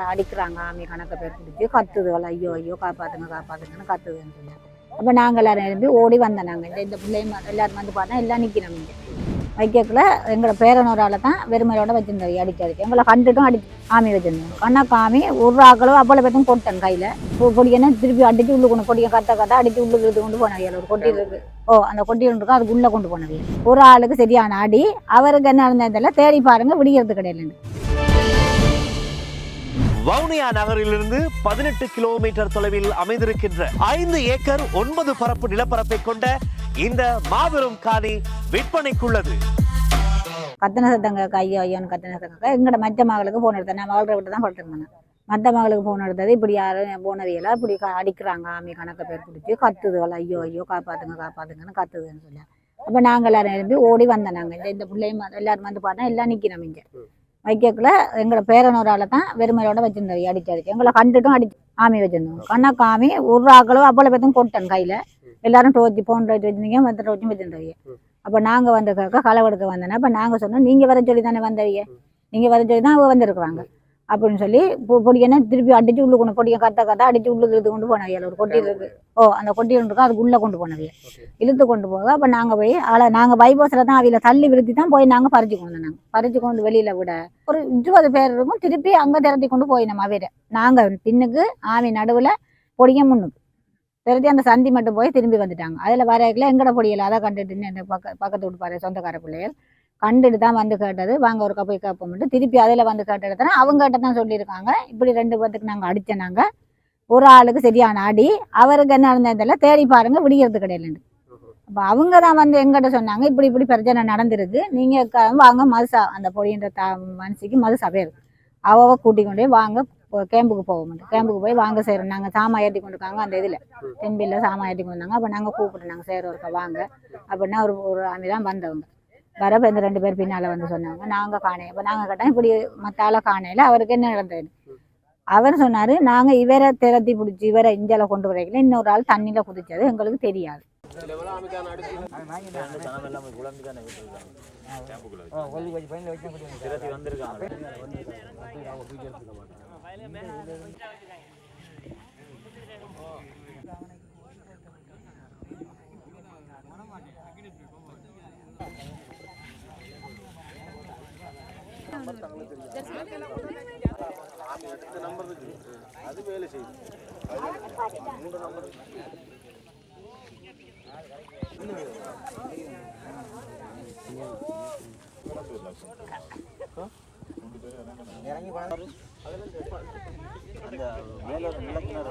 அடிக்கிறாங்க. ஆமி கணக்க பேர் பிடிச்சி கத்துதுகள். ஐயோ ஐயோ காப்பாத்துங்க காப்பாத்துங்கன்னு கத்துதுன்னு சொல்லி அப்போ நாங்கள் எல்லாரும் எழுப்பி ஓடி வந்தோம் நாங்கள் இந்த இந்த பிள்ளைங்க எல்லாரும் வந்து பார்த்தா எல்லாம் நிற்கிறோம் இங்கே. வைக்கக்குள்ள எங்களை பேரனோரால தான் வெறுமையோட வச்சிருந்தாரு. அடிச்சு அடிச்சு எங்களை கண்டுட்டும் அடி ஆமி வச்சிருந்தோம் கண்ணா காமி ஒரு ஆக்களும் அவ்வளோ பேத்தும் கொட்டேன் கையில். பொடியனை திருப்பி அடிச்சு உள்ளு கொண்டு பொடியை கத்த கத்த அடிச்சு உள்ளுக்கு இழுத்து கொண்டு போனாங்க ஒரு கொட்டி இருக்கு ஓ அந்த கொட்டி ஒன்று இருக்கும் அதுக்கு உள்ளே கொண்டு போனது ஒரு ஆளுக்கு சரியான அடி. அவருக்கு என்ன இருந்ததில்ல தேடி பாருங்க விடியறது கிடையாது வவுனியா நகரிலிருந்து பதினெட்டு கிலோமீட்டர் தொலைவில் அமைந்திருக்கின்ற ஐந்து ஏக்கர் ஒன்பது பரப்பு நிலப்பரப்பை கொண்ட இந்த மாபெரும் காணி விற்பனைக்குள்ளது. கத்தனை சத்தங்க ஐயோ ஐயோன்னு கத்தனை சத்தங்க எங்கட மற்ற மகளுக்கு போன் எடுத்தேன். நான் மகளை விட்டு தான் படுத்திருந்தேன் மற்ற மகளுக்கு போன் எடுத்தது இப்படி யாரும் போனதையெல்லாம் இப்படி அடிக்கிறாங்க. ஆமி கணக்கை பேர் பிடிச்சி கத்துதுகள் ஐயோ ஐயோ காப்பாத்துங்க காப்பாத்துங்கன்னு கத்துதுன்னு சொல்லி. அப்போ நாங்கள் எல்லாரும் எழுப்பி ஓடி வந்தோம் நாங்கள் இந்த பிள்ளையும் எல்லாரும் வந்து பார்த்தா எல்லாம் நிற்கிறோம் இங்கே. வைக்கக்குள்ள எங்களை பேரனோரால தான் வெறுமையோட வச்சிருந்தாரு அடிச்சு அடிச்சு. எங்களை கண்டுட்டும் அடிச்சு ஆமி வச்சிருந்தோம். கண்ணா காமி ஒரு ஆக்களும் அவ்வளோ பேத்தும் கொட்டேன் கையில். எல்லாரும் டோச்சி ஃபோன் டோச்சி வச்சிருந்தீங்க மற்ற டோச்சும் வச்சிருந்தாங்க. அப்போ நாங்கள் வந்த கேட்க களவெடுக்க வந்தோன்னா அப்போ நாங்கள் சொன்னோம் நீங்கள் வர சொல்லி தானே வந்தவங்க நீங்கள் வர சொல்லி தான் அவங்க வந்திருக்கிறாங்க. அப்படின்னு சொல்லி பொடியனை திருப்பி அடிச்சு உள்ளு கொண்டு பொடியை கத்த கத்த அடிச்சு உள்ளுக்கு இழுத்து கொண்டு போனவையா ஒரு கொட்டி இருக்கு. ஓ அந்த கொட்டி ஒன்று இருக்கும் அதுக்கு உள்ளே கொண்டு போனவையா? இழுத்து கொண்டு போக அப்போ நாங்கள் போய் ஆளை நாங்கள் பைபாஸில் தான் அவையில தள்ளி விழுத்தி தான் போய் நாங்கள் பறிச்சு கொண்டு நாங்கள் பறிச்சு கொண்டு வெளியில் விட ஒரு இருபது பேர் இருக்கும் திருப்பி அங்கே திரட்டி கொண்டு போய் நம்ம அவையில. நாங்கள் பின்னுக்கு ஆவி நடுவில் பொடிய முன்னுக்கு. திரட்டி அந்த சந்தி மட்டும் போய் திரும்பி வந்துட்டாங்க. அதில் வரையில எங்கட பொடியில் அதை கண்டுட்டு பக்க பக்கத்து வீட்டு பாரு சொந்தக்கார பிள்ளைகள். கண்டுட்டு தான் வந்து கேட்டது. வாங்க ஒரு கப்பை கேட்போம்ட்டு திருப்பி அதில் வந்து கேட்டதுனா அவங்க கிட்ட தான் சொல்லியிருக்காங்க. இப்படி ரெண்டு பேர்த்துக்கு நாங்கள் அடித்தோம் நாங்கள் ஒரு ஆளுக்கு சரியான அடி. அவருக்கு என்ன நடந்ததில்ல தேடி பாருங்க விடிகிறது கிடையாது அப்போ அவங்க தான் வந்து எங்கிட்ட சொன்னாங்க இப்படி இப்படி பிரச்சனை நடந்திருக்கு. நீங்கள் வாங்க மதுசா அந்த பொடின்ற த மனசுக்கு மதுசா பேர். அவ கூட்டி கொண்டு போய் வாங்க கேம்புக்கு போக மாட்டோம் கேம்புக்கு போய் வாங்க செய்கிறோம் நாங்கள் சாமா ஏற்றி கொண்டு இருக்காங்க அந்த இதில். தென்பில்ல சாமா ஏற்றி கொண்டு வந்தாங்க அப்போ நாங்கள் கூப்பிட்டு நாங்கள் செய்கிறோம் ஒருக்கா வாங்க. அப்படின்னா ஒரு ஒரு ஆமி தான் வந்தவங்க. வரப்போ இந்த ரெண்டு பேர் பின்னால் வந்து சொன்னாங்க. நாங்கள் காணேன் அப்போ நாங்கள் கேட்டோம் இப்படி மற்ற ஆளை காணையில் அவருக்கு என்ன நடந்தது? அவர் சொன்னார் நாங்கள் இவரை திரத்தி பிடிச்சி இவரை இஞ்சால கொண்டு வரைக்கல. இன்னொரு ஆள் தண்ணியில் குதிச்சது. எங்களுக்கு தெரியாது. அந்த வேலூர் விளக்கினர்